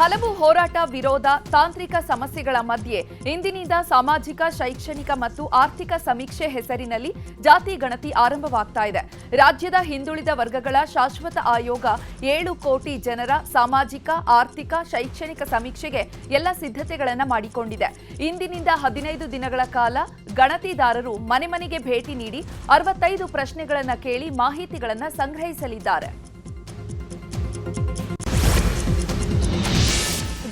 ಹಲವು ಹೋರಾಟ ವಿರೋಧ ತಾಂತ್ರಿಕ ಸಮಸ್ಯೆಗಳ ಮಧ್ಯೆ ಇಂದಿನಿಂದ ಸಾಮಾಜಿಕ, ಶೈಕ್ಷಣಿಕ ಮತ್ತು ಆರ್ಥಿಕ ಸಮೀಕ್ಷೆ ಹೆಸರಿನಲ್ಲಿ ಜಾತಿ ಗಣತಿ ಆರಂಭವಾಗ್ತಾ ಇದೆ. ರಾಜ್ಯದ ಹಿಂದುಳಿದ ವರ್ಗಗಳ ಶಾಶ್ವತ ಆಯೋಗ ಏಳು ಕೋಟಿ ಜನರ ಸಾಮಾಜಿಕ, ಆರ್ಥಿಕ, ಶೈಕ್ಷಣಿಕ ಸಮೀಕ್ಷೆಗೆ ಎಲ್ಲ ಸಿದ್ಧತೆಗಳನ್ನು ಮಾಡಿಕೊಂಡಿದೆ. ಇಂದಿನಿಂದ ಹದಿನೈದು ದಿನಗಳ ಕಾಲ ಗಣತಿದಾರರು ಮನೆ ಮನೆಗೆ ಭೇಟಿ ನೀಡಿ ಅರವತ್ತೈದು ಪ್ರಶ್ನೆಗಳನ್ನು ಕೇಳಿ ಮಾಹಿತಿಗಳನ್ನು ಸಂಗ್ರಹಿಸಲಿದ್ದಾರೆ.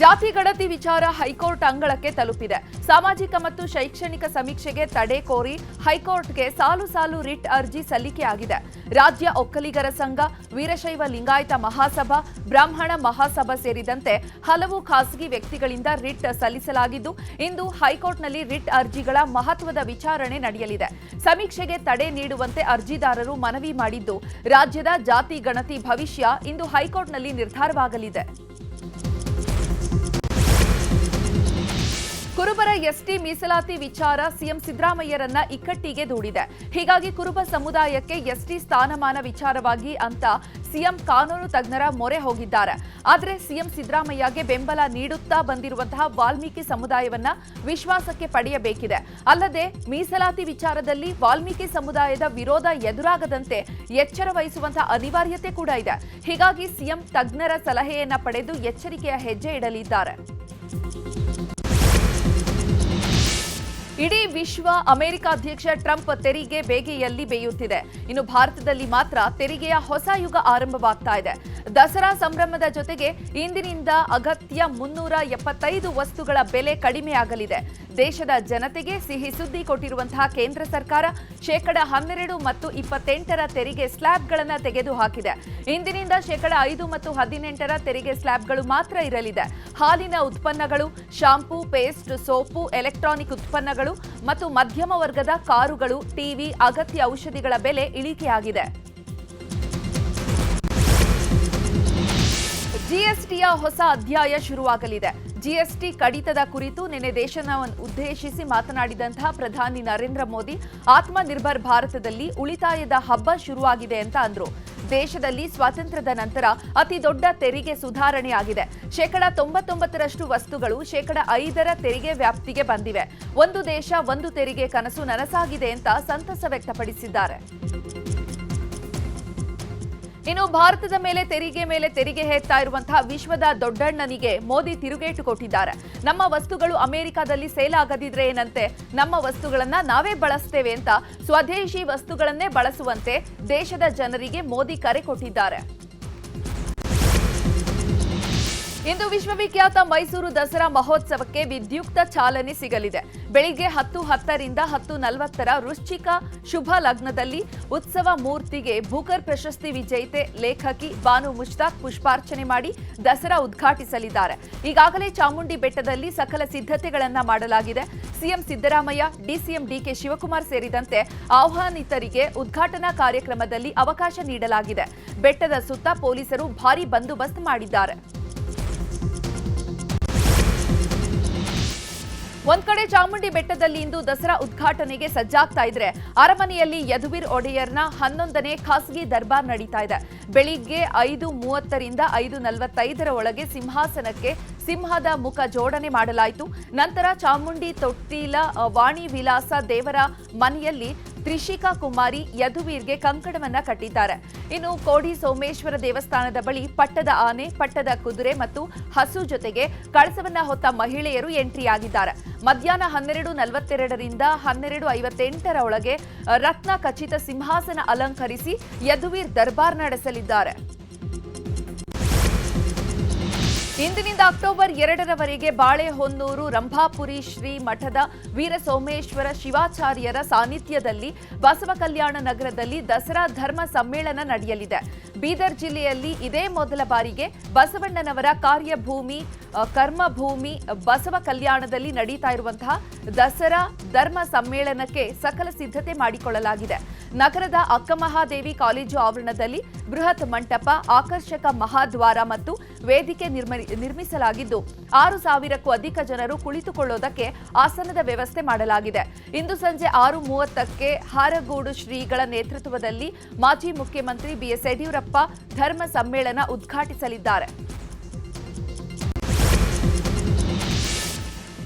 ಜಾತಿ ಗಣತಿ ವಿಚಾರ ಹೈಕೋರ್ಟ್ ಅಂಗಳಕ್ಕೆ ತಲುಪಿದೆ. ಸಾಮಾಜಿಕ ಮತ್ತು ಶೈಕ್ಷಣಿಕ ಸಮೀಕ್ಷೆಗೆ ತಡೆ ಕೋರಿ ಹೈಕೋರ್ಟ್ಗೆ ಸಾಲು ಸಾಲು ರಿಟ್ ಅರ್ಜಿ ಸಲ್ಲಿಕೆಯಾಗಿದೆ ರಾಜ್ಯ ಒಕ್ಕಲಿಗರ ಸಂಘ, ವೀರಶೈವ ಲಿಂಗಾಯತ ಮಹಾಸಭಾ, ಬ್ರಾಹ್ಮಣ ಮಹಾಸಭಾ ಸೇರಿದಂತೆ ಹಲವು ಖಾಸಗಿ ವ್ಯಕ್ತಿಗಳಿಂದ ರಿಟ್ ಸಲ್ಲಿಸಲಾಗಿದ್ದು, ಇಂದು ಹೈಕೋರ್ಟ್ನಲ್ಲಿ ರಿಟ್ ಅರ್ಜಿಗಳ ಮಹತ್ವದ ವಿಚಾರಣೆ ನಡೆಯಲಿದೆ. ಸಮೀಕ್ಷೆಗೆ ತಡೆ ನೀಡುವಂತೆ ಅರ್ಜಿದಾರರು ಮನವಿ ಮಾಡಿದ್ದು, ರಾಜ್ಯದ ಜಾತಿ ಗಣತಿ ಭವಿಷ್ಯ ಇಂದು ಹೈಕೋರ್ಟ್ನಲ್ಲಿ ನಿರ್ಧಾರವಾಗಲಿದೆ. ಕುರುಬರ ಎಸ್ಟಿ ಮೀಸಲಾತಿ ವಿಚಾರ ಸಿಎಂ ಸಿದ್ದರಾಮಯ್ಯರನ್ನ ಇಕ್ಕಟ್ಟಿಗೆ ದೂಡಿದೆ. ಹೀಗಾಗಿ ಕುರುಬ ಸಮುದಾಯಕ್ಕೆ ಎಸ್ಟಿ ಸ್ಥಾನಮಾನ ವಿಚಾರವಾಗಿ ಅಂತ ಸಿಎಂ ಕಾನೂನು ತಜ್ಞರ ಮೊರೆ ಹೋಗಿದ್ದಾರೆ. ಆದರೆ ಸಿಎಂ ಸಿದ್ದರಾಮಯ್ಯಗೆ ಬೆಂಬಲ ನೀಡುತ್ತಾ ಬಂದಿರುವಂತಹ ವಾಲ್ಮೀಕಿ ಸಮುದಾಯವನ್ನ ವಿಶ್ವಾಸಕ್ಕೆ ಪಡೆಯಬೇಕಿದೆ. ಅಲ್ಲದೆ ಮೀಸಲಾತಿ ವಿಚಾರದಲ್ಲಿ ವಾಲ್ಮೀಕಿ ಸಮುದಾಯದ ವಿರೋಧ ಎದುರಾಗದಂತೆ ಎಚ್ಚರ ವಹಿಸುವಂತಹ ಅನಿವಾರ್ಯತೆ ಕೂಡ ಇದೆ. ಹೀಗಾಗಿ ಸಿಎಂ ತಜ್ಞರ ಸಲಹೆಯನ್ನ ಪಡೆದು ಎಚ್ಚರಿಕೆಯ ಹೆಜ್ಜೆ ಇಡಲಿದ್ದಾರೆ. ಇಡೀ ವಿಶ್ವ ಅಮೆರಿಕ ಅಧ್ಯಕ್ಷ ಟ್ರಂಪ್ ತೆರಿಗೆ ಬೇಗೆಯಲ್ಲಿ ಬೇಯುತ್ತಿದೆ. ಇನ್ನು ಭಾರತದಲ್ಲಿ ಮಾತ್ರ ತೆರಿಗೆಯ ಹೊಸ ಯುಗ ಆರಂಭವಾಗ್ತಾ ಇದೆ. ದಸರಾ ಸಂಭ್ರಮದ ಜೊತೆಗೆ ಇಂದಿನಿಂದ ಅಗತ್ಯ ಮುನ್ನೂರ ಎಪ್ಪತ್ತೈದು ವಸ್ತುಗಳ ಬೆಲೆ ಕಡಿಮೆಯಾಗಲಿದೆ. ದೇಶದ ಜನತೆಗೆ ಸಿಹಿ ಸುದ್ದಿ ಕೊಟ್ಟಿರುವಂತಹ ಕೇಂದ್ರ ಸರ್ಕಾರ ಶೇಕಡ ಹನ್ನೆರಡು ಮತ್ತು ಇಪ್ಪತ್ತೆಂಟರ ತೆರಿಗೆ ಸ್ಲ್ಯಾಬ್ಗಳನ್ನು ತೆಗೆದುಹಾಕಿದೆ. ಇಂದಿನಿಂದ ಶೇಕಡ ಐದು ಮತ್ತು ಹದಿನೆಂಟರ ತೆರಿಗೆ ಸ್ಲ್ಯಾಬ್ಗಳು ಮಾತ್ರ ಇರಲಿದೆ. ಹಾಲಿನ ಉತ್ಪನ್ನಗಳು, ಶಾಂಪೂ, ಪೇಸ್ಟ್, ಸೋಪು, ಎಲೆಕ್ಟ್ರಾನಿಕ್ ಉತ್ಪನ್ನಗಳು ಮತ್ತು ಮಧ್ಯಮ ವರ್ಗದ ಕಾರುಗಳು, ಟಿವಿ, ಅಗತ್ಯ ಔಷಧಿಗಳ ಬೆಲೆ ಇಳಿಕೆಯಾಗಿದೆ. ಜಿಎಸ್ಟಿಯ ಹೊಸ ಅಧ್ಯಾಯ ಶುರುವಾಗಲಿದೆ. ಜಿಎಸ್ಟಿ ಕಡಿತದ ಕುರಿತು ನಿನ್ನೆ ದೇಶನ ಉದ್ದೇಶಿಸಿ ಮಾತನಾಡಿದಂತಹ ಪ್ರಧಾನಿ ನರೇಂದ್ರ ಮೋದಿ, ಆತ್ಮನಿರ್ಭರ್ ಭಾರತದಲ್ಲಿ ಉಳಿತಾಯದ ಹಬ್ಬ ಶುರುವಾಗಿದೆ ಅಂತ ಅಂದ್ರು. ದೇಶದಲ್ಲಿ ಸ್ವಾತಂತ್ರ್ಯದ ನಂತರ ಅತಿ ದೊಡ್ಡ ತೆರಿಗೆ ಸುಧಾರಣೆಯಾಗಿದೆ. ಶೇಕಡ ತೊಂಬತ್ತೊಂಬತ್ತರಷ್ಟು ವಸ್ತುಗಳು ಶೇಕಡ ಐದರ ತೆರಿಗೆ ವ್ಯಾಪ್ತಿಗೆ ಬಂದಿವೆ. ಒಂದು ದೇಶ ಒಂದು ತೆರಿಗೆ ಕನಸು ನನಸಾಗಿದೆ ಅಂತ ಸಂತಸ ವ್ಯಕ್ತಪಡಿಸಿದ್ದಾರೆ. ಇನ್ನು ಭಾರತದ ಮೇಲೆ ತೆರಿಗೆ ಮೇಲೆ ತೆರಿಗೆ ಹೇರ್ತಾ ಇರುವಂತಹ ವಿಶ್ವದ ದೊಡ್ಡಣ್ಣನಿಗೆ ಮೋದಿ ತಿರುಗೇಟು ಕೊಟ್ಟಿದ್ದಾರೆ. ನಮ್ಮ ವಸ್ತುಗಳು ಅಮೆರಿಕದಲ್ಲಿ ಸೇಲ್ ಆಗದಿದ್ರೆ ಏನಂತೆ? ನಮ್ಮ ವಸ್ತುಗಳನ್ನ ನಾವೇ ಬಳಸ್ತೇವೆ ಅಂತ ಸ್ವದೇಶಿ ವಸ್ತುಗಳನ್ನೇ ಬಳಸುವಂತೆ ದೇಶದ ಜನರಿಗೆ ಮೋದಿ ಕರೆ ಕೊಟ್ಟಿದ್ದಾರೆ. ಇಂದು ವಿಶ್ವವಿಖ್ಯಾತ ಮೈಸೂರು ದಸರಾ ಮಹೋತ್ಸವಕ್ಕೆ ವಿದ್ಯುಕ್ತ ಚಾಲನೆ ಸಿಗಲಿದೆ. ಬೆಳಿಗ್ಗೆ ಹತ್ತು ಹತ್ತರಿಂದ ಹತ್ತು ನಲವತ್ತರ ವೃಶ್ಚಿಕ ಶುಭ ಲಗ್ನದಲ್ಲಿ ಉತ್ಸವ ಮೂರ್ತಿಗೆ ಭೂಕರ್ ಪ್ರಶಸ್ತಿ ವಿಜೇತೆ ಲೇಖಕಿ ಬಾನು ಮುಷ್ತಾಕ್ ಪುಷ್ಪಾರ್ಚನೆ ಮಾಡಿ ದಸರಾ ಉದ್ಘಾಟಿಸಲಿದ್ದಾರೆ. ಈಗಾಗಲೇ ಚಾಮುಂಡಿ ಬೆಟ್ಟದಲ್ಲಿ ಸಕಲ ಸಿದ್ಧತೆಗಳನ್ನ ಮಾಡಲಾಗಿದೆ. CM Siddaramaiah, DCM DK Shivakumar ಸೇರಿದಂತೆ ಆಹ್ವಾನಿತರಿಗೆ ಉದ್ಘಾಟನಾ ಕಾರ್ಯಕ್ರಮದಲ್ಲಿ ಅವಕಾಶ ನೀಡಲಾಗಿದೆ. ಬೆಟ್ಟದ ಸುತ್ತ ಪೊಲೀಸರು ಭಾರೀ ಬಂದೋಬಸ್ತ್ ಮಾಡಿದ್ದಾರೆ. ಒಂದ್ ಕಡೆ ಚಾಮುಂಡಿ ಬೆಟ್ಟದಲ್ಲಿ ಇಂದು ದಸರಾ ಉದ್ಘಾಟನೆಗೆ ಸಜ್ಜಾಗ್ತಾ ಇದ್ರೆ ಅರಮನೆಯಲ್ಲಿ ಯದುವೀರ್ ಒಡೆಯರ್ನ ಹನ್ನೊಂದನೇ ಖಾಸಗಿ ದರ್ಬಾರ್ ನಡೀತಾ ಇದೆ. ಬೆಳಿಗ್ಗೆ ಐದು ಮೂವತ್ತರಿಂದ ಐದು ನಲವತ್ತೈದರ ಒಳಗೆ ಸಿಂಹಾಸನಕ್ಕೆ ಸಿಂಹದ ಮುಖ ಜೋಡಣೆ ಮಾಡಲಾಯಿತು. ನಂತರ ಚಾಮುಂಡಿ ತೊಟ್ಟಿಲ, ವಾಣಿ ವಿಲಾಸ ದೇವರ ಮನೆಯಲ್ಲಿ ತ್ರಿಷಿಕಾ ಕುಮಾರಿ ಯದುವೀರ್ಗೆ ಕಂಕಣವನ್ನ ಕಟ್ಟಿದ್ದಾರೆ. ಇನ್ನು ಕೋಡಿ ಸೋಮೇಶ್ವರ ದೇವಸ್ಥಾನದ ಬಳಿ ಪಟ್ಟದ ಆನೆ, ಪಟ್ಟದ ಕುದುರೆ ಮತ್ತು ಹಸು ಜೊತೆಗೆ ಕಳಸವನ್ನ ಹೊತ್ತ ಮಹಿಳೆಯರು ಎಂಟ್ರಿಯಾಗಿದ್ದಾರೆ. ಮಧ್ಯಾಹ್ನ ಹನ್ನೆರಡು ನಲವತ್ತೆರಡರಿಂದ ಹನ್ನೆರಡು ಐವತ್ತೆಂಟರ ಒಳಗೆ ರತ್ನ ಖಚಿತ ಸಿಂಹಾಸನ ಅಲಂಕರಿಸಿ ಯದುವೀರ್ ದರ್ಬಾರ್ ನಡೆಸಲಿದ್ದಾರೆ. ಇಂದಿನಿಂದ ಅಕ್ಟೋಬರ್ ಎರಡರವರೆಗೆ ಬಾಳೆಹೊನ್ನೂರು, ರಂಭಾಪುರಿ, ಶ್ರೀ ಮಠದ ವೀರಸೋಮೇಶ್ವರ ಶಿವಾಚಾರ್ಯರ ಸಾನ್ನಿಧ್ಯದಲ್ಲಿ ಬಸವ ಕಲ್ಯಾಣ ನಗರದಲ್ಲಿ ದಸರಾ ಧರ್ಮ ಸಮ್ಮೇಳನ ನಡೆಯಲಿದೆ. ಬೀದರ್ ಜಿಲ್ಲೆಯಲ್ಲಿ ಇದೇ ಮೊದಲ ಬಾರಿಗೆ ಬಸವಣ್ಣನವರ ಕಾರ್ಯಭೂಮಿ ಕರ್ಮಭೂಮಿ, ಬಸವ ಕಲ್ಯಾಣದಲ್ಲಿ ನಡೀತಾ ಇರುವಂತಹ ದಸರಾ ಧರ್ಮ ಸಮ್ಮೇಳನಕ್ಕೆ ಸಕಲ ಸಿದ್ಧತೆ ಮಾಡಿಕೊಳ್ಳಲಾಗಿದೆ. ನಗರದ ಅಕ್ಕಮಹಾದೇವಿ ಕಾಲೇಜು ಆವರಣದಲ್ಲಿ ಬೃಹತ್ ಮಂಟಪ, ಆಕರ್ಷಕ ಮಹಾದ್ವಾರ ಮತ್ತು ವೇದಿಕೆ ನಿರ್ಮ- ನಿರ್ಮಿಸಲಾಗಿದ್ದು ಆರು ಸಾವಿರಕ್ಕೂ ಅಧಿಕ ಜನರು ಕುಳಿತುಕೊಳ್ಳೋದಕ್ಕೆ ಆಸನದ ವ್ಯವಸ್ಥೆ ಮಾಡಲಾಗಿದೆ. ಇಂದು ಸಂಜೆ ಆರು ಮೂವತ್ತಕ್ಕೆ ಹಾರಗೋಡು ಶ್ರೀಗಳ ನೇತೃತ್ವದಲ್ಲಿ ಮಾಜಿ ಮುಖ್ಯಮಂತ್ರಿ ಬಿಎಸ್ ಯಡಿಯೂರಪ್ಪ ಧರ್ಮ ಸಮ್ಮೇಳನ ಉದ್ಘಾಟಿಸಲಿದ್ದಾರೆ.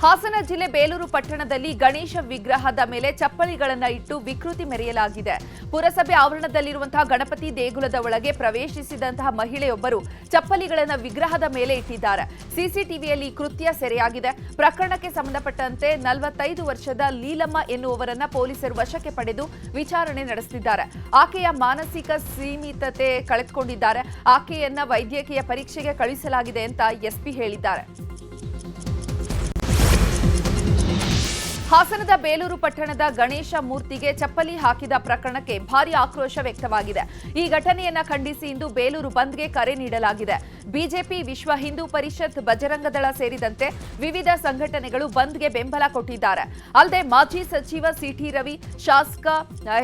ಹಾಸನ ಜಿಲ್ಲೆ ಬೇಲೂರು ಪಟ್ಟಣದಲ್ಲಿ ಗಣೇಶ ವಿಗ್ರಹದ ಮೇಲೆ ಚಪ್ಪಲಿಗಳನ್ನು ಇಟ್ಟು ವಿಕೃತಿ ಮೆರೆಯಲಾಗಿದೆ. ಪುರಸಭೆ ಆವರಣದಲ್ಲಿರುವಂತಹ ಗಣಪತಿ ದೇಗುಲದ ಒಳಗೆ ಪ್ರವೇಶಿಸಿದಂತಹ ಮಹಿಳೆಯೊಬ್ಬರು ಚಪ್ಪಲಿಗಳನ್ನು ವಿಗ್ರಹದ ಮೇಲೆ ಇಟ್ಟಿದ್ದಾರೆ. ಸಿಸಿಟಿವಿಯಲ್ಲಿ ಕೃತ್ಯ ಸೆರೆಯಾಗಿದೆ. ಪ್ರಕರಣಕ್ಕೆ ಸಂಬಂಧಪಟ್ಟಂತೆ ನಲವತ್ತೈದು ವರ್ಷದ ಲೀಲಮ್ಮ ಎನ್ನುವರನ್ನ ಪೊಲೀಸರು ವಶಕ್ಕೆ ಪಡೆದು ವಿಚಾರಣೆ ನಡೆಸುತ್ತಿದ್ದಾರೆ ಆಕೆಯ ಮಾನಸಿಕ ಸೀಮಿತತೆ ಕಳೆದುಕೊಂಡಿದ್ದಾರೆ. ಆಕೆಯನ್ನ ವೈದ್ಯಕೀಯ ಪರೀಕ್ಷೆಗೆ ಕಳುಹಿಸಲಾಗಿದೆ ಅಂತ ಎಸ್ಪಿ ಹೇಳಿದ್ದಾರೆ. ಹಾಸನದ ಬೇಲೂರು ಪಟ್ಟಣದ ಗಣೇಶ ಮೂರ್ತಿಗೆ ಚಪ್ಪಲಿ ಹಾಕಿದ ಪ್ರಕರಣಕ್ಕೆ ಭಾರಿ ಆಕ್ರೋಶ ವ್ಯಕ್ತವಾಗಿದೆ. ಈ ಘಟನೆಯನ್ನ ಖಂಡಿಸಿ ಇಂದು ಬೇಲೂರು ಬಂದ್ಗೆ ಕರೆ ನೀಡಲಾಗಿದೆ. ಬಿಜೆಪಿ, ವಿಶ್ವ ಹಿಂದೂ ಪರಿಷತ್, ಬಜರಂಗದಳ ಸೇರಿದಂತೆ ವಿವಿಧ ಸಂಘಟನೆಗಳು ಬಂದ್ಗೆ ಬೆಂಬಲ ಕೊಟ್ಟಿದ್ದಾರೆ. ಅಲ್ಲದೆ ಮಾಜಿ ಸಚಿವ ಸಿಟಿ ರವಿ, ಶಾಸಕ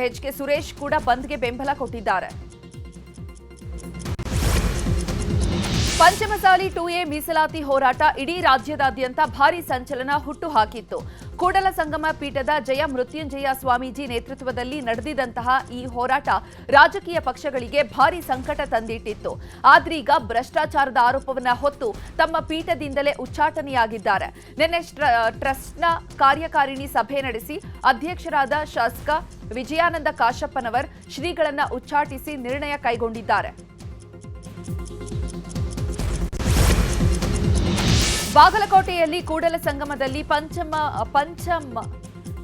ಎಚ್ ಕೆ ಸುರೇಶ್ ಕೂಡ ಬಂದ್ಗೆ ಬೆಂಬಲ ಕೊಟ್ಟಿದ್ದಾರೆ. ಪಂಚಮಸಾಲಿ ಟು ಎ ಮೀಸಲಾತಿ ಹೋರಾಟ ಇಡೀ ರಾಜ್ಯದಾದ್ಯಂತ ಭಾರಿ ಸಂಚಲನ ಹುಟ್ಟುಹಾಕಿತ್ತು ಕೂಡಲ ಸಂಗಮ ಪೀಠದ ಜಯ ಮೃತ್ಯುಂಜಯ ಸ್ವಾಮೀಜಿ ನೇತೃತ್ವದಲ್ಲಿ ನಡೆದಿದಂತಹ ಈ ಹೋರಾಟ ರಾಜಕೀಯ ಪಕ್ಷಗಳಿಗೆ ಭಾರಿ ಸಂಕಟ ತಂದಿಟ್ಟಿತ್ತು. ಆದ್ರೀಗ ಭ್ರಷ್ಟಾಚಾರದ ಆರೋಪವನ್ನ ಹೊತ್ತು ತಮ್ಮ ಪೀಠದಿಂದಲೇ ಉಚ್ಚಾಟನೆಯಾಗಿದ್ದಾರೆ. ನಿನ್ನೆ ಟ್ರಸ್ಟ್ನ ಕಾರ್ಯಕಾರಿಣಿ ಸಭೆ ನಡೆಸಿ ಅಧ್ಯಕ್ಷರಾದ ಶಾಸಕ ವಿಜಯಾನಂದ ಕಾಶಪ್ಪನವರ್ ಶ್ರೀಗಳನ್ನು ಉಚ್ಚಾಟಿಸಿ ನಿರ್ಣಯ ಕೈಗೊಂಡಿದ್ದಾರೆ. ಬಾಗಲಕೋಟೆಯಲ್ಲಿ ಕೂಡಲ ಸಂಗಮದಲ್ಲಿ ಪಂಚಮ ಪಂಚಮ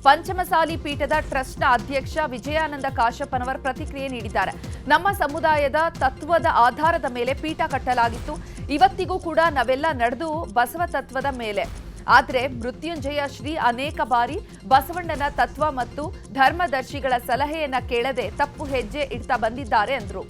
ಪಂಚಮಸಾಲಿ ಪೀಠದ ಟ್ರಸ್ಟ್ನ ಅಧ್ಯಕ್ಷ ವಿಜಯಾನಂದ ಕಾಶಪ್ಪನವರ್ ಪ್ರತಿಕ್ರಿಯೆ ನೀಡಿದ್ದಾರೆ. ನಮ್ಮ ಸಮುದಾಯದ ತತ್ವದ ಆಧಾರದ ಮೇಲೆ ಪೀಠ ಕಟ್ಟಲಾಗಿತ್ತು. ಇವತ್ತಿಗೂ ಕೂಡ ನಾವೆಲ್ಲ ನಡೆದು ಬಸವ ತತ್ವದ ಮೇಲೆ. ಆದರೆ ಮೃತ್ಯುಂಜಯ ಶ್ರೀ ಅನೇಕ ಬಾರಿ ಬಸವಣ್ಣನ ತತ್ವ ಮತ್ತು ಧರ್ಮದರ್ಶಿಗಳ ಸಲಹೆಯನ್ನ ಕೇಳದೆ ತಪ್ಪು ಹೆಜ್ಜೆ ಇಡ್ತಾ ಬಂದಿದ್ದಾರೆ ಎಂದರು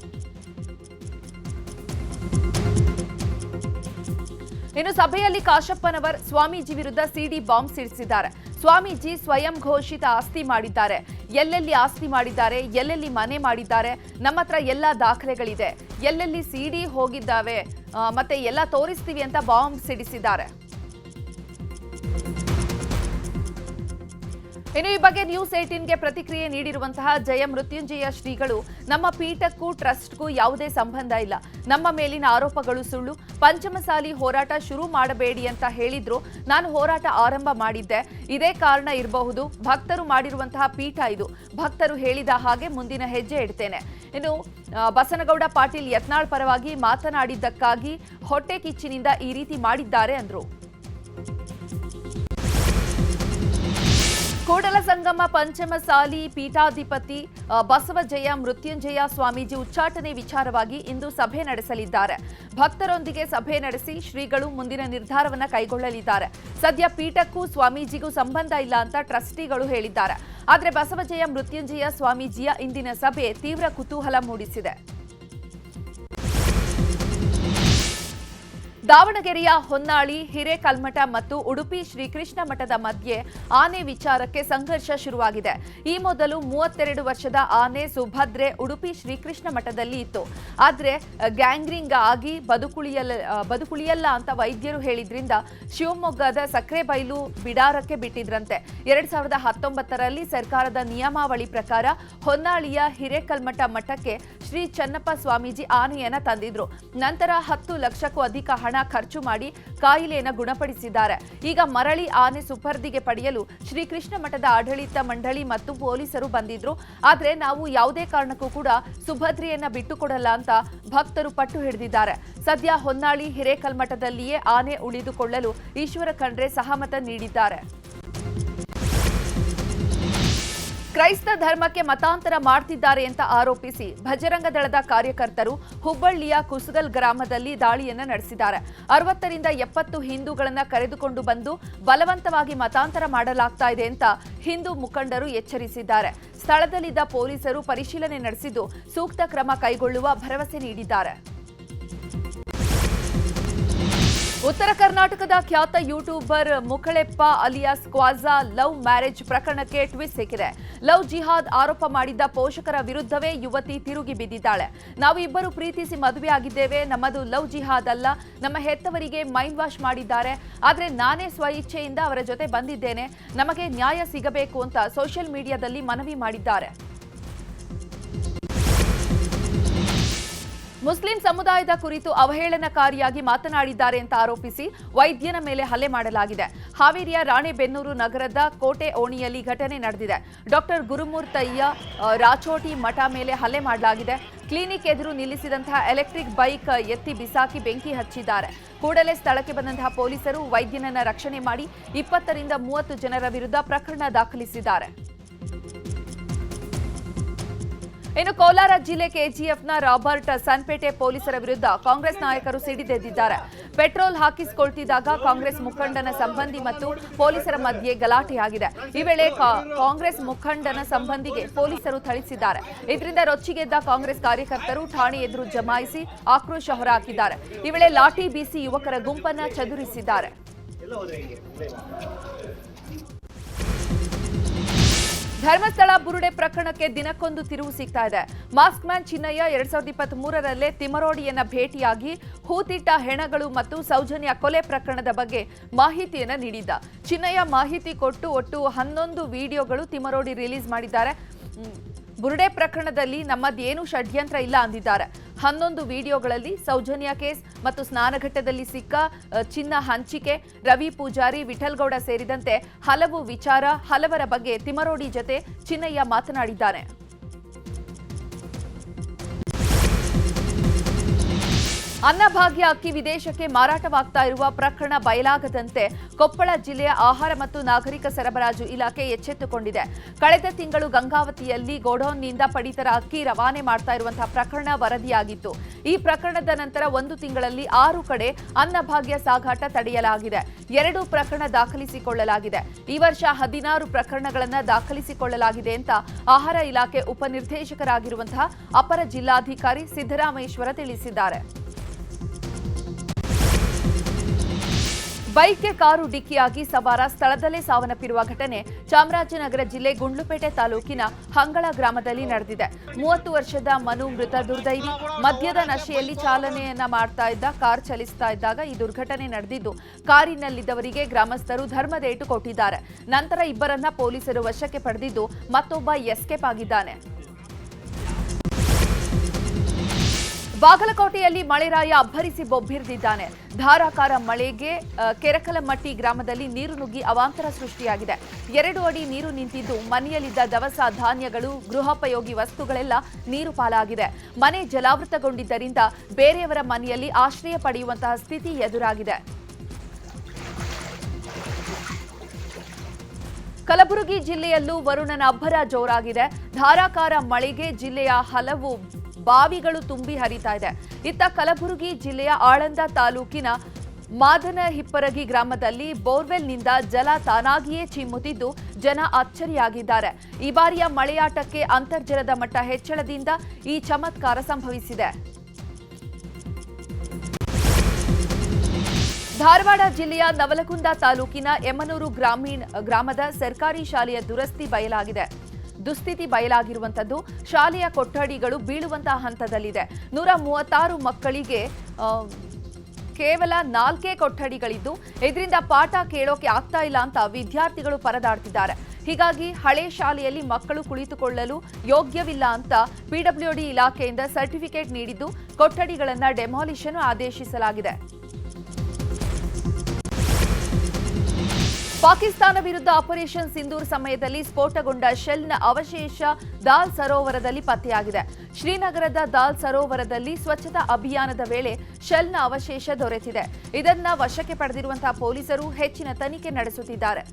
ಇನ್ನು ಸಭೆಯಲ್ಲಿ ಕಾಶಪ್ಪನವರ್ ಸ್ವಾಮೀಜಿ ವಿರುದ್ಧ ಸಿಡಿ ಬಾಂಬ್ ಸಿಡಿಸಿದ್ದಾರೆ. ಸ್ವಾಮೀಜಿ ಸ್ವಯಂ ಘೋಷಿತ ಆಸ್ತಿ ಮಾಡಿದ್ದಾರೆ. ಎಲ್ಲೆಲ್ಲಿ ಆಸ್ತಿ ಮಾಡಿದ್ದಾರೆ, ಎಲ್ಲೆಲ್ಲಿ ಮನೆ ಮಾಡಿದ್ದಾರೆ, ನಮ್ಮ ಹತ್ರ ಎಲ್ಲ ದಾಖಲೆಗಳಿದೆ. ಎಲ್ಲೆಲ್ಲಿ ಸಿಡಿ ಹೋಗಿದ್ದಾವೆ ಮತ್ತೆ ಎಲ್ಲ ತೋರಿಸ್ತೀವಿ ಅಂತ ಬಾಂಬ್ ಸಿಡಿಸಿದ್ದಾರೆ. ಇನ್ನು ಈ ಬಗ್ಗೆ ನ್ಯೂಸ್ ಏಟೀನ್ಗೆ ಪ್ರತಿಕ್ರಿಯೆ ನೀಡಿರುವಂತಹ ಜಯ ಮೃತ್ಯುಂಜಯ ಶ್ರೀಗಳು, ನಮ್ಮ ಪೀಠಕ್ಕೂ, ಟ್ರಸ್ಟ್ಗೂ ಯಾವುದೇ ಸಂಬಂಧ ಇಲ್ಲ. ನಮ್ಮ ಮೇಲಿನ ಆರೋಪಗಳು ಸುಳ್ಳು. ಪಂಚಮಸಾಲಿ ಹೋರಾಟ ಶುರು ಮಾಡಬೇಡಿ ಅಂತ ಹೇಳಿದ್ರು. ನಾನು ಹೋರಾಟ ಆರಂಭ ಮಾಡಿದ್ದೆ. ಇದೇ ಕಾರಣ ಇರಬಹುದು. ಭಕ್ತರು ಮಾಡಿರುವಂತಹ ಪೀಠ ಇದು. ಭಕ್ತರು ಹೇಳಿದ ಹಾಗೆ ಮುಂದಿನ ಹೆಜ್ಜೆ ಇಡ್ತೇನೆ. ಇನ್ನು ಬಸನಗೌಡ ಪಾಟೀಲ್ ಯತ್ನಾಳ್ ಪರವಾಗಿ ಮಾತನಾಡಿದ್ದಕ್ಕಾಗಿ ಹೊಟ್ಟೆ ಕಿಚ್ಚಿನಿಂದ ಈ ರೀತಿ ಮಾಡಿದ್ದಾರೆ ಅಂದ್ರು. ಕೂಡಲ ಸಂಗಮ ಪಂಚಮಸಾಲಿ ಪೀಠಾಧಿಪತಿ ಬಸವಜಯ ಮೃತ್ಯುಂಜಯ ಸ್ವಾಮೀಜಿ ಉಚ್ಚಾಟನೆ ವಿಚಾರವಾಗಿ ಇಂದು ಸಭೆ ನಡೆಸಲಿದ್ದಾರೆ. ಭಕ್ತರೊಂದಿಗೆ ಸಭೆ ನಡೆಸಿ ಶ್ರೀಗಳು ಮುಂದಿನ ನಿರ್ಧಾರವನ್ನು ಕೈಗೊಳ್ಳಲಿದ್ದಾರೆ. ಸದ್ಯ ಪೀಠಕ್ಕೂ ಸ್ವಾಮೀಜಿಗೂ ಸಂಬಂಧ ಇಲ್ಲ ಅಂತ ಟ್ರಸ್ಟಿಗಳು ಹೇಳಿದ್ದಾರೆ. ಆದರೆ ಬಸವಜಯ ಮೃತ್ಯುಂಜಯ ಸ್ವಾಮೀಜಿಯ ಇಂದಿನ ಸಭೆ ತೀವ್ರ ಕುತೂಹಲ ಮೂಡಿಸಿದೆ. ದಾವಣಗೆರೆಯ ಹೊನ್ನಾಳಿ, ಹಿರೇಕಲ್ಮಠ ಮತ್ತು ಉಡುಪಿ ಶ್ರೀಕೃಷ್ಣ ಮಠದ ಮಧ್ಯೆ ಆನೆ ವಿಚಾರಕ್ಕೆ ಸಂಘರ್ಷ ಶುರುವಾಗಿದೆ. ಈ ಮೊದಲು ಮೂವತ್ತೆರಡು ವರ್ಷದ ಆನೆ ಸುಭದ್ರೆ ಉಡುಪಿ ಶ್ರೀಕೃಷ್ಣ ಮಠದಲ್ಲಿ ಇತ್ತು. ಆದರೆ, ಗ್ಯಾಂಗ್ರಿಂಗ್ ಆಗಿ ಬದುಕುಳಿಯಲ್ಲ ಬದುಕುಳಿಯಲ್ಲ ಅಂತ ವೈದ್ಯರು ಹೇಳಿದ್ರಿಂದ ಶಿವಮೊಗ್ಗದ ಸಕ್ರೆಬೈಲು ಬಿಡಾರಕ್ಕೆ ಬಿಟ್ಟಿದ್ರಂತೆ. ಎರಡ್ ಸಾವಿರದ ಹತ್ತೊಂಬತ್ತರಲ್ಲಿ ಸರ್ಕಾರದ ನಿಯಮಾವಳಿ ಪ್ರಕಾರ ಹೊನ್ನಾಳಿಯ ಹಿರೇಕಲ್ಮಠ ಮಠಕ್ಕೆ ಶ್ರೀ ಚನ್ನಪ್ಪ ಸ್ವಾಮೀಜಿ ಆನೆಯನ್ನ ತಂದಿದ್ರು. ನಂತರ ಹತ್ತು ಲಕ್ಷಕ್ಕೂ ಅಧಿಕ ಹಣ ಖರ್ಚು ಮಾಡಿ ಕಾಯಿಲೆಯನ್ನು ಗುಣಪಡಿಸಿದ್ದಾರೆ. ಈಗ ಮರಳಿ ಆನೆ ಸುಪರ್ದಿಗೆ ಪಡೆಯಲು ಶ್ರೀಕೃಷ್ಣ ಮಠದ ಆಡಳಿತ ಮಂಡಳಿ ಮತ್ತು ಪೊಲೀಸರು ಬಂದಿದ್ರು. ಆದ್ರೆ ನಾವು ಯಾವುದೇ ಕಾರಣಕ್ಕೂ ಕೂಡ ಸುಭದ್ರೆಯನ್ನ ಬಿಟ್ಟುಕೊಡಲ್ಲ ಅಂತ ಭಕ್ತರು ಪಟ್ಟು ಹಿಡಿದಿದ್ದಾರೆ. ಸದ್ಯ ಹೊನ್ನಾಳಿ ಹಿರೇಕಲ್ಮಠದಲ್ಲಿಯೇ ಆನೆ ಉಳಿದುಕೊಳ್ಳಲು ಈಶ್ವರ ಖಂಡ್ರೆ ಸಹಮತ ನೀಡಿದ್ದಾರೆ. ಕ್ರೈಸ್ತ ಧರ್ಮಕ್ಕೆ ಮತಾಂತರ ಮಾಡ್ತಿದ್ದಾರೆ ಅಂತ ಆರೋಪಿಸಿ ಭಜರಂಗ ದಳದ ಕಾರ್ಯಕರ್ತರು ಹುಬ್ಬಳ್ಳಿಯ ಕುಸುಗಲ್ ಗ್ರಾಮದಲ್ಲಿ ದಾಳಿಯನ್ನು ನಡೆಸಿದ್ದಾರೆ. ಅರವತ್ತರಿಂದ ಎಪ್ಪತ್ತು ಹಿಂದೂಗಳನ್ನು ಕರೆದುಕೊಂಡು ಬಂದು ಬಲವಂತವಾಗಿ ಮತಾಂತರ ಮಾಡಲಾಗ್ತಾ ಇದೆ ಅಂತ ಹಿಂದೂ ಮುಖಂಡರು ಎಚ್ಚರಿಸಿದ್ದಾರೆ. ಸ್ಥಳದಲ್ಲಿದ್ದ ಪೊಲೀಸರು ಪರಿಶೀಲನೆ ನಡೆಸಿದ್ದು ಸೂಕ್ತ ಕ್ರಮ ಕೈಗೊಳ್ಳುವ ಭರವಸೆ ನೀಡಿದ್ದಾರೆ. ಉತ್ತರ ಕರ್ನಾಟಕದ ಖ್ಯಾತ YouTuber Mukaleppa alias Khwaja love marriage ಪ್ರಕರಣಕ್ಕೆ ಟ್ವಿಸ್ಟ್ ಸಿಕ್ಕಿದೆ. ಲವ್ ಜಿಹಾದ್ ಆರೋಪ ಮಾಡಿದ್ದ ಪೋಷಕರ ವಿರುದ್ಧವೇ ಯುವತಿ ತಿರುಗಿ ಬಿದ್ದಿದ್ದಾಳೆ. ನಾವು ಇಬ್ಬರು ಪ್ರೀತಿಸಿ ಮದುವೆ ಆಗಿದ್ದೇವೆ. ನಮ್ಮದು ಲವ್ ಜಿಹಾದ್ ಅಲ್ಲ. ನಮ್ಮ ಹೆತ್ತವರಿಗೆ ಮೈಂಡ್ ವಾಶ್ ಮಾಡಿದ್ದಾರೆ. ಆದರೆ ನಾನೇ ಸ್ವಇಚ್ಛೆಯಿಂದ ಅವರ ಜೊತೆ ಬಂದಿದ್ದೇನೆ. ನಮಗೆ ನ್ಯಾಯ ಸಿಗಬೇಕು ಅಂತ ಸೋಷಿಯಲ್ ಮೀಡಿಯಾದಲ್ಲಿ ಮನವಿ ಮಾಡಿದ್ದಾರೆ. ಮುಸ್ಲಿಂ ಸಮುದಾಯದ ಕುರಿತು ಅವಹೇಳನಕಾರಿಯಾಗಿ ಮಾತನಾಡಿದ್ದಾರೆ ಅಂತ ಆರೋಪಿಸಿ ವೈದ್ಯನ ಮೇಲೆ ಹಲ್ಲೆ ಮಾಡಲಾಗಿದೆ. ಹಾವೇರಿಯ ರಾಣೆಬೆನ್ನೂರು ನಗರದ ಕೋಟೆ ಓಣಿಯಲ್ಲಿ ಘಟನೆ ನಡೆದಿದೆ. ಡಾಕ್ಟರ್ ಗುರುಮೂರ್ತಯ್ಯ ರಾಚೋಟಿ ಮಠ ಮೇಲೆ ಹಲ್ಲೆ ಮಾಡಲಾಗಿದೆ. ಕ್ಲಿನಿಕ್ ಎದುರು ನಿಲ್ಲಿಸಿದಂತಹ ಎಲೆಕ್ಟ್ರಿಕ್ ಬೈಕ್ ಎತ್ತಿ ಬಿಸಾಕಿ ಬೆಂಕಿ ಹಚ್ಚಿದ್ದಾರೆ. ಕೂಡಲೇ ಸ್ಥಳಕ್ಕೆ ಬಂದಂತಹ ಪೊಲೀಸರು ವೈದ್ಯನನ್ನ ರಕ್ಷಣೆ ಮಾಡಿ ಇಪ್ಪತ್ತರಿಂದ ಮೂವತ್ತು ಜನರ ವಿರುದ್ಧ ಪ್ರಕರಣ ದಾಖಲಿಸಿದ್ದಾರೆ. ಇನ್ನು ಕೋಲಾರ ಜಿಲ್ಲೆ ಕೆಜಿಎಫ್ನ ರಾಬರ್ಟ್ ಸನ್ಪೇಟೆ ಪೊಲೀಸರ ವಿರುದ್ಧ ಕಾಂಗ್ರೆಸ್ ನಾಯಕರು ಸಿಡಿದೆದ್ದಿದ್ದಾರೆ. ಪೆಟ್ರೋಲ್ ಹಾಕಿಸಿಕೊಳ್ತಿದ್ದಾಗ ಕಾಂಗ್ರೆಸ್ ಮುಖಂಡನ ಸಂಬಂಧಿ ಮತ್ತು ಪೊಲೀಸರ ಮಧ್ಯೆ ಗಲಾಟೆಯಾಗಿದೆ ಈ ವೇಳೆ ಕಾಂಗ್ರೆಸ್ ಮುಖಂಡನ ಸಂಬಂಧಿಗೆ ಪೊಲೀಸರು ಥಳಿಸಿದ್ದಾರೆ. ಇದರಿಂದ ರೊಚ್ಚಿಗೆದ್ದ ಕಾಂಗ್ರೆಸ್ ಕಾರ್ಯಕರ್ತರು ಠಾಣೆ ಎದುರು ಜಮಾಯಿಸಿ ಆಕ್ರೋಶ ಹೊರಹಾಕಿದ್ದಾರೆ. ಈ ವೇಳೆ ಲಾಠಿ ಬೀಸಿ ಯುವಕರ ಗುಂಪನ್ನ ಚದುರಿಸಿದ್ದಾರೆ. ಧರ್ಮಸ್ಥಳ ಬುರುಡೆ ಪ್ರಕರಣಕ್ಕೆ ದಿನಕ್ಕೊಂದು ತಿರುವು ಸಿಗ್ತಾ ಇದೆ. ಮಾಸ್ಕ್ ಮ್ಯಾನ್ ಚಿನ್ನಯ್ಯ ಎರಡ್ ಸಾವಿರದ ಇಪ್ಪತ್ತ್ ಮೂರರಲ್ಲೇ ತಿಮರೋಡಿಯನ್ನ ಭೇಟಿಯಾಗಿ ಹೂತಿಟ್ಟ ಹೆಣಗಳು ಮತ್ತು ಸೌಜನ್ಯ ಕೊಲೆ ಪ್ರಕರಣದ ಬಗ್ಗೆ ಮಾಹಿತಿಯನ್ನ ನೀಡಿದ್ದ. ಚಿನ್ನಯ್ಯ ಮಾಹಿತಿ ಕೊಟ್ಟು ಒಟ್ಟು ಹನ್ನೊಂದು ವಿಡಿಯೋಗಳು ತಿಮರೋಡಿ ರಿಲೀಸ್ ಮಾಡಿದ್ದಾರೆ. ಬುರುಡೆ ಪ್ರಕರಣದಲ್ಲಿ ನಮ್ಮದೇನು ಷಡ್ಯಂತ್ರ ಇಲ್ಲ ಅಂದಿದ್ದಾರೆ. ಹನ್ನೊಂದು ವಿಡಿಯೋಗಳಲ್ಲಿ ಸೌಜನ್ಯ ಕೇಸ್ ಮತ್ತು ಸ್ನಾನಘಟ್ಟದಲ್ಲಿ ಸಿಕ್ಕ ಚಿನ್ನ ಹಂಚಿಕೆ, ರವಿ ಪೂಜಾರಿ ವಿಠಲ್ಗೌಡ ಸೇರಿದಂತೆ ಹಲವು ವಿಚಾರ ಹಲವರ ಬಗ್ಗೆ ತಿಮರೋಡಿ ಜತೆ ಚಿನ್ನಯ್ಯ ಮಾತನಾಡಿದ್ದಾನೆ ಅನ್ನಭಾಗ್ಯ ಅಕ್ಕಿ ವಿದೇಶಕ್ಕೆ ಮಾರಾಟವಾಗ್ತಾ ಇರುವ ಪ್ರಕರಣ ಬಯಲಾಗದಂತೆ ಕೊಪ್ಪಳ ಜಿಲ್ಲೆಯ ಆಹಾರ ಮತ್ತು ನಾಗರಿಕ ಸರಬರಾಜು ಇಲಾಖೆ ಎಚ್ಚೆತ್ತುಕೊಂಡಿದೆ. ಕಳೆದ ತಿಂಗಳು ಗಂಗಾವತಿಯಲ್ಲಿ ಗೋಡೌನ್ನಿಂದ ಪಡಿತರ ಅಕ್ಕಿ ರವಾನೆ ಮಾಡ್ತಾ ಇರುವಂತಹ ಪ್ರಕರಣ ವರದಿಯಾಗಿತ್ತು. ಈ ಪ್ರಕರಣದ ನಂತರ ಒಂದು ತಿಂಗಳಲ್ಲಿ ಆರು ಕಡೆ ಅನ್ನಭಾಗ್ಯ ಸಾಗಾಟ ತಡೆಯಲಾಗಿದೆ. ಎರಡು ಪ್ರಕರಣ ದಾಖಲಿಸಿಕೊಳ್ಳಲಾಗಿದೆ. ಈ ವರ್ಷ ಹದಿನಾರು ಪ್ರಕರಣಗಳನ್ನು ದಾಖಲಿಸಿಕೊಳ್ಳಲಾಗಿದೆ ಅಂತ ಆಹಾರ ಇಲಾಖೆ ಉಪನಿರ್ದೇಶಕರಾಗಿರುವಂತಹ ಅಪರ ಜಿಲ್ಲಾಧಿಕಾರಿ ಸಿದ್ದರಾಮೇಶ್ವರ ತಿಳಿಸಿದ್ದಾರೆ. ಬೈಕ್ಗೆ ಕಾರು ಡಿಕ್ಕಿಯಾಗಿ ಸವಾರ ಸ್ಥಳದಲ್ಲೇ ಸಾವನ್ನಪ್ಪಿರುವ ಘಟನೆ ಚಾಮರಾಜನಗರ ಜಿಲ್ಲೆ ಗುಂಡ್ಲುಪೇಟೆ ತಾಲೂಕಿನ ಹಂಗಳ ಗ್ರಾಮದಲ್ಲಿ ನಡೆದಿದೆ. ಮೂವತ್ತು ವರ್ಷದ ಮನು ಮೃತ ದುರ್ದೈವಿ. ಮದ್ಯದ ನಶೆಯಲ್ಲಿ ಚಾಲನೆಯನ್ನ ಮಾಡ್ತಾ ಇದ್ದ, ಕಾರ್ ಚಲಿಸ್ತಾ ಇದ್ದಾಗ ಈ ದುರ್ಘಟನೆ ನಡೆದಿದ್ದು, ಕಾರಿನಲ್ಲಿದ್ದವರಿಗೆ ಗ್ರಾಮಸ್ಥರು ಧರ್ಮದೇಟು ಕೊಟ್ಟಿದ್ದಾರೆ. ನಂತರ ಇಬ್ಬರನ್ನ ಪೊಲೀಸರು ವಶಕ್ಕೆ ಪಡೆದಿದ್ದು, ಮತ್ತೊಬ್ಬ ಎಸ್ಕೇಪ್ ಆಗಿದ್ದಾನೆ. ಬಾಗಲಕೋಟೆಯಲ್ಲಿ ಮಳೆರಾಯ ಅಬ್ಬರಿಸಿ ಬೊಬ್ಬಿರಿದಿದ್ದಾನೆ. ಧಾರಾಕಾರ ಮಳೆಗೆ ಕೆರಕಲಮಟ್ಟಿ ಗ್ರಾಮದಲ್ಲಿ ನೀರು ನುಗ್ಗಿ ಅವಾಂತರ ಸೃಷ್ಟಿಯಾಗಿದೆ. ಎರಡು ಅಡಿ ನೀರು ನಿಂತಿದ್ದು ಮನೆಯಲ್ಲಿದ್ದ ದವಸ ಧಾನ್ಯಗಳು, ಗೃಹೋಪಯೋಗಿ ವಸ್ತುಗಳೆಲ್ಲ ನೀರು ಪಾಲಾಗಿದೆ. ಮನೆ ಜಲಾವೃತಗೊಂಡಿದ್ದರಿಂದ ಬೇರೆಯವರ ಮನೆಯಲ್ಲಿ ಆಶ್ರಯ ಪಡೆಯುವಂತಹ ಸ್ಥಿತಿ ಎದುರಾಗಿದೆ. ಕಲಬುರಗಿ ಜಿಲ್ಲೆಯಲ್ಲೂ ವರುಣನ ಅಬ್ಬರ ಜೋರಾಗಿದೆ. ಧಾರಾಕಾರ ಮಳೆಗೆ ಜಿಲ್ಲೆಯ ಹಲವು ಬಾವಿಗಳು ತುಂಬಿ ಹರಿತಾ ಇದೆ. ಇತ್ತ ಕಲಬುರಗಿ ಜಿಲ್ಲೆಯ ಆಳಂದ ತಾಲೂಕಿನ ಮಾದನ ಹಿಪ್ಪರಗಿ ಗ್ರಾಮದಲ್ಲಿ ಬೋರ್ವೆಲ್ನಿಂದ ಜಲ ತಾನಾಗಿಯೇ ಚಿಮ್ಮುತ್ತಿದ್ದು ಜನ ಅಚ್ಚರಿಯಾಗಿದ್ದಾರೆ. ಈ ಬಾರಿಯ ಮಳೆಯಾಟಕ್ಕೆ ಅಂತರ್ಜಲದ ಮಟ್ಟ ಹೆಚ್ಚಳದಿಂದ ಈ ಚಮತ್ಕಾರ ಸಂಭವಿಸಿದೆ. ಧಾರವಾಡ ಜಿಲ್ಲೆಯ ನವಲಗುಂದ ತಾಲೂಕಿನ ಯಮನೂರು ಗ್ರಾಮೀಣ, ಗ್ರಾಮದ ಸರ್ಕಾರಿ ಶಾಲೆಯ ದುರಸ್ತಿ ಬಯಲಾಗಿದೆ. ದುಸ್ಥಿತಿ ಬಯಲಾಗಿರುವಂಥದ್ದು. ಶಾಲೆಯ ಕೊಠಡಿಗಳು ಬೀಳುವಂತಹ ಹಂತದಲ್ಲಿದೆ. ನೂರ ಮೂವತ್ತಾರು ಮಕ್ಕಳಿಗೆ ಕೇವಲ ನಾಲ್ಕೇ ಕೊಠಡಿಗಳಿದ್ದು, ಇದರಿಂದ ಪಾಠ ಕೇಳೋಕೆ ಆಗ್ತಾ ಇಲ್ಲ ಅಂತ ವಿದ್ಯಾರ್ಥಿಗಳು ಪರದಾಡ್ತಿದ್ದಾರೆ. ಹೀಗಾಗಿ ಹಳೆ ಶಾಲೆಯಲ್ಲಿ ಮಕ್ಕಳು ಕುಳಿತುಕೊಳ್ಳಲು ಯೋಗ್ಯವಿಲ್ಲ ಅಂತ ಪಿಡಬ್ಲ್ಯೂಡಿ ಇಲಾಖೆಯಿಂದ ಸರ್ಟಿಫಿಕೇಟ್ ನೀಡಿದ್ದು, ಕೊಠಡಿಗಳನ್ನು ಡೆಮಾಲಿಷನ್ ಆದೇಶಿಸಲಾಗಿದೆ. ಪಾಕಿಸ್ತಾನ ವಿರುದ್ಧ ಆಪರೇಷನ್ ಸಿಂಧೂರ್ ಸಮಯದಲ್ಲಿ ಸ್ಫೋಟಗೊಂಡ ಶೆಲ್ನ ಅವಶೇಷ ದಾಲ್ ಸರೋವರದಲ್ಲಿ ಪತ್ತೆಯಾಗಿದೆ. ಶ್ರೀನಗರದ ದಾಲ್ ಸರೋವರದಲ್ಲಿ ಸ್ವಚ್ಛತಾ ಅಭಿಯಾನದ ವೇಳೆ ಶೆಲ್ನ ಅವಶೇಷ ದೊರೆತಿದೆ. ಇದನ್ನ ವಶಕ್ಕೆ ಪಡೆದಿರುವಂತಹ ಪೊಲೀಸರು ಹೆಚ್ಚಿನ ತನಿಖೆ ನಡೆಸುತ್ತಿದ್ದಾರೆ.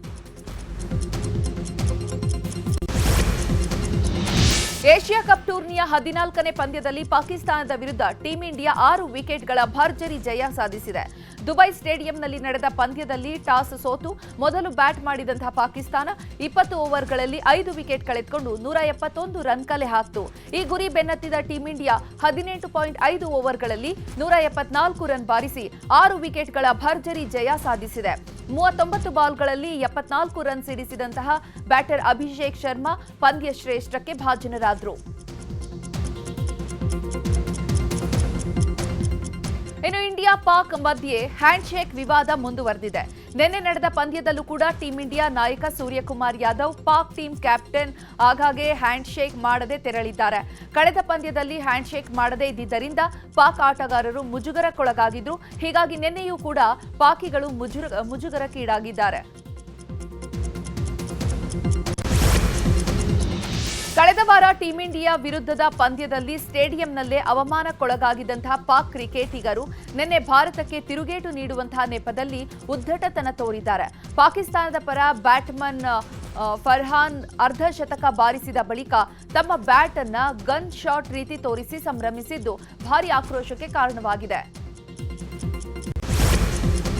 ಏಷ್ಯಾ ಕಪ್ ಟೂರ್ನಿಯ ಹದಿನಾಲ್ಕನೇ ಪಂದ್ಯದಲ್ಲಿ ಪಾಕಿಸ್ತಾನದ ವಿರುದ್ಧ ಟೀಂ ಇಂಡಿಯಾ ಆರು ವಿಕೆಟ್ಗಳ ಭರ್ಜರಿ ಜಯ ಸಾಧಿಸಿದೆ. ದುಬೈ ಸ್ಟೇಡಿಯಂನಲ್ಲಿ ನಡೆದ ಪಂದ್ಯದಲ್ಲಿ ಟಾಸ್ ಸೋತು ಮೊದಲು ಬ್ಯಾಟ್ ಮಾಡಿದಂತಹ ಪಾಕಿಸ್ತಾನ ಇಪ್ಪತ್ತು ಓವರ್ಗಳಲ್ಲಿ ಐದು ವಿಕೆಟ್ ಕಳೆದುಕೊಂಡು ನೂರ ಎಪ್ಪತ್ತೊಂದು ರನ್ ಕಲೆ ಹಾಕಿತು. ಈ ಗುರಿ ಬೆನ್ನತ್ತಿದ ಟೀಂ ಇಂಡಿಯಾ ಹದಿನೆಂಟು ಪಾಯಿಂಟ್ ಐದು ಓವರ್ಗಳಲ್ಲಿ ನೂರ ಎಪ್ಪತ್ನಾಲ್ಕು ರನ್ ಬಾರಿಸಿ ಆರು ವಿಕೆಟ್ಗಳ ಭರ್ಜರಿ ಜಯ ಸಾಧಿಸಿದೆ. ಮೂವತ್ತೊಂಬತ್ತು ಬಾಲ್ಗಳಲ್ಲಿ ಎಪ್ಪತ್ನಾಲ್ಕು ರನ್ ಸಿಡಿಸಿದಂತಹ ಬ್ಯಾಟರ್ ಅಭಿಷೇಕ್ ಶರ್ಮಾ ಪಂದ್ಯ ಶ್ರೇಷ್ಠಕ್ಕೆ ಭಾಜನರಾದರು. ಇನ್ನು ಇಂಡಿಯಾ ಪಾಕ್ ಮಧ್ಯೆ ಹ್ಯಾಂಡ್ ಶೇಕ್ ವಿವಾದ ಮುಂದುವರೆದಿದೆ. ನಿನ್ನೆ ನಡೆದ ಪಂದ್ಯದಲ್ಲೂ ಕೂಡ ಟೀಂ ಇಂಡಿಯಾ ನಾಯಕ ಸೂರ್ಯಕುಮಾರ್ ಯಾದವ್ ಪಾಕ್ ಟೀಂ ಕ್ಯಾಪ್ಟನ್ ಆಗಾಗ್ಗೆ ಹ್ಯಾಂಡ್ ಶೇಕ್ ಮಾಡದೆ ತೆರಳಿದ್ದಾರೆ. ಕಳೆದ ಪಂದ್ಯದಲ್ಲಿ ಹ್ಯಾಂಡ್ ಶೇಕ್ ಮಾಡದೇ ಇದ್ದಿದ್ದರಿಂದ ಪಾಕ್ ಆಟಗಾರರು ಮುಜುಗರಕ್ಕೊಳಗಾಗಿದ್ರು. ಹೀಗಾಗಿ ನಿನ್ನೆಯೂ ಕೂಡ ಪಾಕಿಗಳು ಮುಜುಗರಕ್ಕೀಡಾಗಿದ್ದಾರೆ. ಕಳೆದ ವಾರ ಟೀಂ ಇಂಡಿಯಾ ವಿರುದ್ಧದ ಪಂದ್ಯದಲ್ಲಿ ಸ್ಟೇಡಿಯಂನಲ್ಲೇ ಅವಮಾನಕ್ಕೊಳಗಾಗಿದ್ದಂತಹ ಪಾಕ್ ಕ್ರಿಕೆಟಿಗರು ನಿನ್ನೆ ಭಾರತಕ್ಕೆ ತಿರುಗೇಟು ನೀಡುವಂತಹ ನೆಪದಲ್ಲಿ ಉದ್ದಟತನ ತೋರಿದ್ದಾರೆ. ಪಾಕಿಸ್ತಾನದ ಪರ ಬ್ಯಾಟ್ಮನ್ ಫರ್ಹಾನ್ ಅರ್ಧ ಶತಕ ಬಾರಿಸಿದ ಬಳಿಕ ತಮ್ಮ ಬ್ಯಾಟ್ ಅನ್ನ ಗನ್ ಶಾಟ್ ರೀತಿ ತೋರಿಸಿ ಸಂಭ್ರಮಿಸಿದ್ದು ಭಾರಿ ಆಕ್ರೋಶಕ್ಕೆ ಕಾರಣವಾಗಿದೆ.